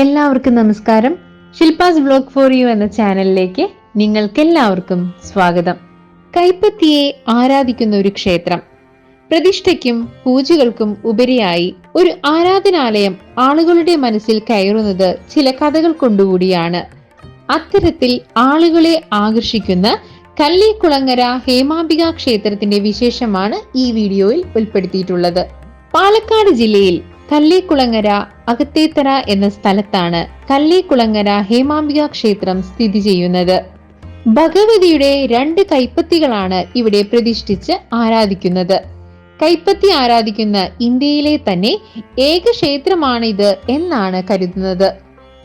എല്ലാവർക്കും നമസ്കാരം. Shilpa's blog for you എന്ന ചാനലിലേക്ക് നിങ്ങൾക്കെല്ലാവർക്കും സ്വാഗതം. കൈപ്പത്തിയെ ആരാധിക്കുന്ന ഒരു ക്ഷേത്രം. പ്രതിഷ്ഠയ്ക്കും പൂജകൾക്കും ഉപരിയായി ഒരു ആരാധനാലയം ആളുകളുടെ മനസ്സിൽ കയറുന്നത് ചില കഥകൾ കൊണ്ടുകൂടിയാണ്. അത്തരത്തിൽ ആളുകളെ ആകർഷിക്കുന്ന കല്ലിക്കുളങ്ങര ഹേമാംബിക ക്ഷേത്രത്തിന്റെ വിശേഷമാണ് ഈ വീഡിയോയിൽ ഉൾപ്പെടുത്തിയിട്ടുള്ളത്. പാലക്കാട് ജില്ലയിൽ കല്ലേക്കുളങ്ങര അകത്തേത്തറ എന്ന സ്ഥലത്താണ് കല്ലേക്കുളങ്ങര ഹേമാംബിക ക്ഷേത്രം സ്ഥിതി ചെയ്യുന്നത്. ഭഗവതിയുടെ രണ്ട് കൈപ്പത്തികളാണ് ഇവിടെ പ്രതിഷ്ഠിച്ച് ആരാധിക്കുന്നത്. കൈപ്പത്തി ആരാധിക്കുന്ന ഇന്ത്യയിലെ തന്നെ ഏക ക്ഷേത്രമാണിത് എന്നാണ് കരുതുന്നത്.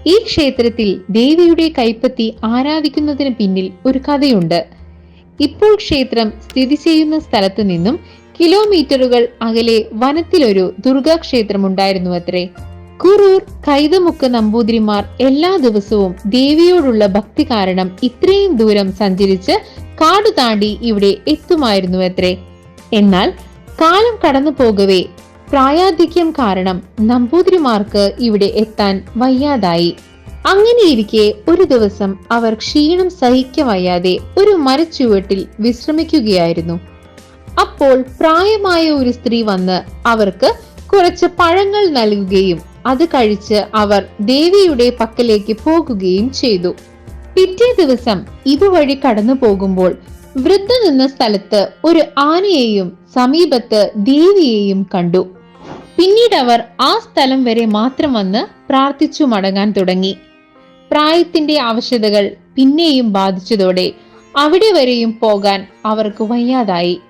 ഈ ക്ഷേത്രത്തിൽ ദേവിയുടെ കൈപ്പത്തി ആരാധിക്കുന്നതിന് പിന്നിൽ ഒരു കഥയുണ്ട്. ഇപ്പോൾ ക്ഷേത്രം സ്ഥിതി ചെയ്യുന്ന സ്ഥലത്ത് നിന്നും കിലോമീറ്ററുകൾ അകലെ വനത്തിലൊരു ദുർഗാക്ഷേത്രമുണ്ടായിരുന്നു അത്രേ. കുറൂർ കൈതമുക്ക് നമ്പൂതിരിമാർ എല്ലാ ദിവസവും ദേവിയോടുള്ള ഭക്തി കാരണം ഇത്രയും ദൂരം സഞ്ചരിച്ച് കാടു താണ്ടി ഇവിടെ എത്തുമായിരുന്നു അത്രേ എന്നാൽ കാലം കടന്നു പോകവേ പ്രായാധിക്യം കാരണം നമ്പൂതിരിമാർക്ക് ഇവിടെ എത്താൻ വയ്യാതായി. അങ്ങനെയിരിക്കെ ഒരു ദിവസം അവർ ക്ഷീണം സഹിക്ക വയ്യാതെ ഒരു മരച്ചുവട്ടിൽ വിശ്രമിക്കുകയായിരുന്നു. അപ്പോൾ പ്രായമായ ഒരു സ്ത്രീ വന്ന് അവർക്ക് കുറച്ച് പഴങ്ങൾ നൽകുകയും അത് കഴിച്ച് അവർ ദേവിയുടെ പക്കലേക്ക് പോകുകയും ചെയ്തു. പിറ്റേ ദിവസം ഇതുവഴി കടന്നു പോകുമ്പോൾ വൃദ്ധ നിന്ന സ്ഥലത്ത് ഒരു ആനയെയും സമീപത്ത് ദേവിയെയും കണ്ടു. പിന്നീട് അവർ ആ സ്ഥലം വരെ മാത്രം വന്ന് പ്രാർത്ഥിച്ചു മടങ്ങാൻ തുടങ്ങി. പ്രായത്തിന്റെ ആവശ്യതകൾ പിന്നെയും ബാധിച്ചതോടെ അവിടെ വരെയും പോകാൻ അവർക്ക് വയ്യാതായി.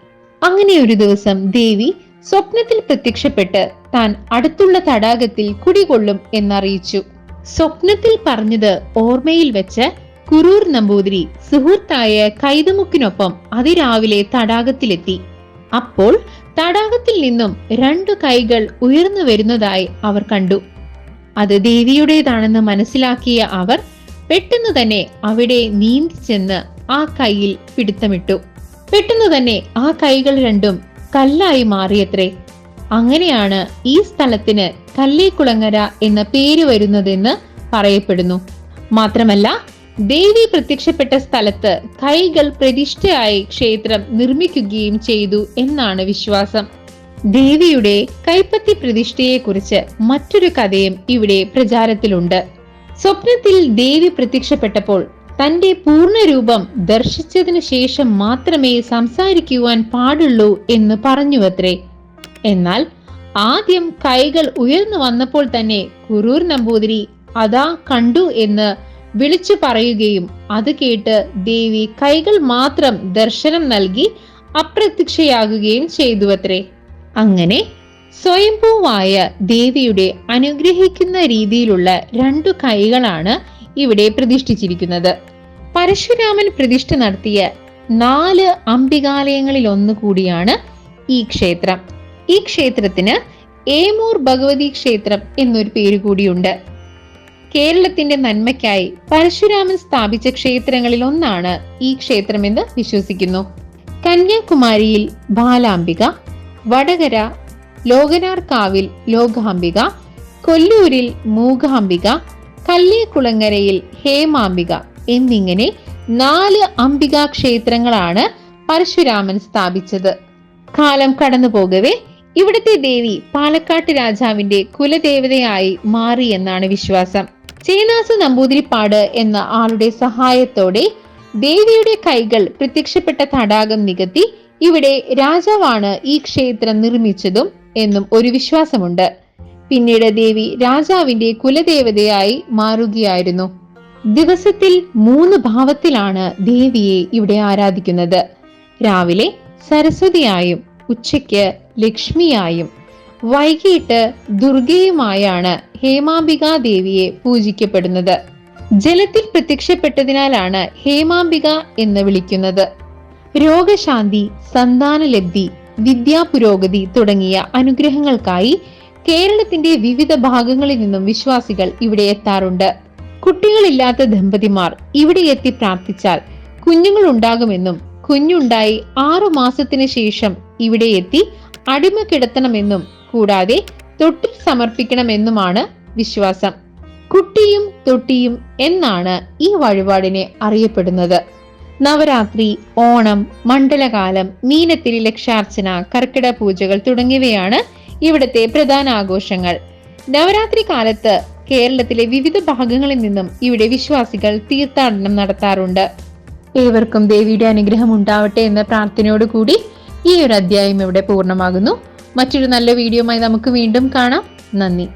അങ്ങനെ ഒരു ദിവസം ദേവി സ്വപ്നത്തിൽ പ്രത്യക്ഷപ്പെട്ട് താൻ അടുത്തുള്ള തടാകത്തിൽ കുടികൊള്ളും എന്നറിയിച്ചു. സ്വപ്നത്തിൽ പറഞ്ഞത് ഓർമ്മയിൽ വെച്ച് കുറൂർ നമ്പൂതിരി സുഹൃത്തായ കൈതമുക്കിനൊപ്പം അതിരാവിലെ തടാകത്തിലെത്തി. അപ്പോൾ തടാകത്തിൽ നിന്നും രണ്ടു കൈകൾ ഉയർന്നു വരുന്നതായി അവർ കണ്ടു. അത് ദേവിയുടേതാണെന്ന് മനസ്സിലാക്കിയ അവർ പെട്ടെന്ന് തന്നെ അവിടെ നീന്തി ചെന്ന് ആ കൈയിൽ പിടുത്തമിട്ടു. പെട്ടെന്ന് തന്നെ ആ കൈകൾ രണ്ടും കല്ലായി മാറിയത്രേ. അങ്ങനെയാണ് ഈ സ്ഥലത്തിന് കല്ലേക്കുളങ്ങര എന്ന പേര് വരുന്നതെന്ന് പറയപ്പെടുന്നു. മാത്രമല്ല ദേവി പ്രത്യക്ഷപ്പെട്ട സ്ഥലത്ത് കൈകൾ പ്രതിഷ്ഠയായി ക്ഷേത്രം നിർമ്മിക്കുകയും ചെയ്തു എന്നാണ് വിശ്വാസം. ദേവിയുടെ കൈപ്പത്തി പ്രതിഷ്ഠയെക്കുറിച്ച് മറ്റൊരു കഥയും ഇവിടെ പ്രചാരത്തിലുണ്ട്. സ്വപ്നത്തിൽ ദേവി പ്രത്യക്ഷപ്പെട്ടപ്പോൾ തന്റെ പൂർണരൂപം ദർശിച്ചതിനു ശേഷം മാത്രമേ സംസാരിക്കുവാൻ പാടുള്ളൂ എന്ന് പറഞ്ഞുവത്രേ. എന്നാൽ ആദ്യം കൈകൾ ഉയർന്നു വന്നപ്പോൾ തന്നെ കുരൂർ നമ്പൂതിരി അതാ കണ്ടു എന്ന് വിളിച്ചു പറയുകയും അത് കേട്ട് ദേവി കൈകൾ മാത്രം ദർശനം നൽകി അപ്രത്യക്ഷയാകുകയും ചെയ്തുവത്രേ. അങ്ങനെ സ്വയംഭൂവായ ദേവിയുടെ അനുഗ്രഹിക്കുന്ന രീതിയിലുള്ള രണ്ടു കൈകളാണ് ഇവിടെ പ്രതിഷ്ഠിച്ചിരിക്കുന്നത്. പരശുരാമൻ പ്രതിഷ്ഠ നടത്തിയ നാല് അംബികാലയങ്ങളിൽ ഒന്നുകൂടിയാണ് ഈ ക്ഷേത്രം. ഈ ക്ഷേത്രത്തിന് ഏമൂർ ഭഗവതി ക്ഷേത്രം എന്നൊരു പേര് കൂടിയുണ്ട്. കേരളത്തിന്റെ നന്മയ്ക്കായി പരശുരാമൻ സ്ഥാപിച്ച ക്ഷേത്രങ്ങളിൽ ഒന്നാണ് ഈ ക്ഷേത്രമെന്ന് വിശ്വസിക്കുന്നു. കന്യാകുമാരിയിൽ ബാലാംബിക വടകര ലോകനാർക്കാവിൽ ലോകാംബിക കൊല്ലൂരിൽ മൂകാംബിക കല്ലേക്കുളങ്ങരയിൽ ഹേമാംബിക എന്നിങ്ങനെ നാല് അംബിക ക്ഷേത്രങ്ങളാണ് പരശുരാമൻ സ്ഥാപിച്ചത്. കാലം കടന്നു പോകവേ ഇവിടുത്തെ ദേവി പാലക്കാട്ട് രാജാവിന്റെ കുലദേവതയായി മാറി എന്നാണ് വിശ്വാസം. ചേനാസ് നമ്പൂതിരിപ്പാട് എന്ന ആളുടെ സഹായത്തോടെ ദേവിയുടെ കൈകൾ പ്രത്യക്ഷപ്പെട്ട തടാകം നികത്തി ഇവിടെ രാജാവാണ് ഈ ക്ഷേത്രം നിർമ്മിച്ചതും എന്നും ഒരു വിശ്വാസമുണ്ട്. പിന്നീട് ദേവി രാജാവിന്റെ കുലദേവതയായി മാറുകയായിരുന്നു. ദിവസത്തിൽ മൂന്ന് ഭാവത്തിലാണ് ദേവിയെ ഇവിടെ ആരാധിക്കുന്നത്. രാവിലെ സരസ്വതിയായും ഉച്ചയ്ക്ക് ലക്ഷ്മിയായും വൈകിട്ട് ദുർഗയുമായാണ് ഹേമാംബികാ ദേവിയെ പൂജിക്കപ്പെടുന്നത്. ജലത്തിൽ പ്രത്യക്ഷപ്പെട്ടതിനാലാണ് ഹേമാംബിക എന്ന് വിളിക്കുന്നത്. രോഗശാന്തി സന്താനലബ്ധി വിദ്യാപുരോഗതി തുടങ്ങിയ അനുഗ്രഹങ്ങൾക്കായി കേരളത്തിന്റെ വിവിധ ഭാഗങ്ങളിൽ നിന്നും വിശ്വാസികൾ ഇവിടെ എത്താറുണ്ട്. കുട്ടികളില്ലാത്ത ദമ്പതിമാർ ഇവിടെ എത്തി പ്രാർത്ഥിച്ചാൽ കുഞ്ഞുങ്ങൾ ഉണ്ടാകുമെന്നും കുഞ്ഞുണ്ടായി ആറു മാസത്തിന് ശേഷം ഇവിടെ എത്തി അടിമ കിടത്തണമെന്നും കൂടാതെ തൊട്ടിൽ സമർപ്പിക്കണമെന്നുമാണ് വിശ്വാസം. കുട്ടിയും തൊട്ടിയും എന്നാണ് ഈ വഴിപാടിനെ അറിയപ്പെടുന്നത്. നവരാത്രി ഓണം മണ്ഡലകാലം മീനത്തിരി ലക്ഷാർച്ചന കർക്കിട പൂജകൾ തുടങ്ങിയവയാണ് ഇവിടുത്തെ പ്രധാന ആഘോഷങ്ങൾ. നവരാത്രി കാലത്ത് കേരളത്തിലെ വിവിധ ഭാഗങ്ങളിൽ നിന്നും ഇവിടെ വിശ്വാസികൾ തീർത്ഥാടനം നടത്താറുണ്ട്. ഏവർക്കും ദേവിയുടെ അനുഗ്രഹം ഉണ്ടാവട്ടെ എന്ന പ്രാർത്ഥനയോടുകൂടി ഈ ഒരു അധ്യായം ഇവിടെ പൂർണമാകുന്നു. മറ്റൊരു നല്ല വീഡിയോമായി നമുക്ക് വീണ്ടും കാണാം. നന്ദി.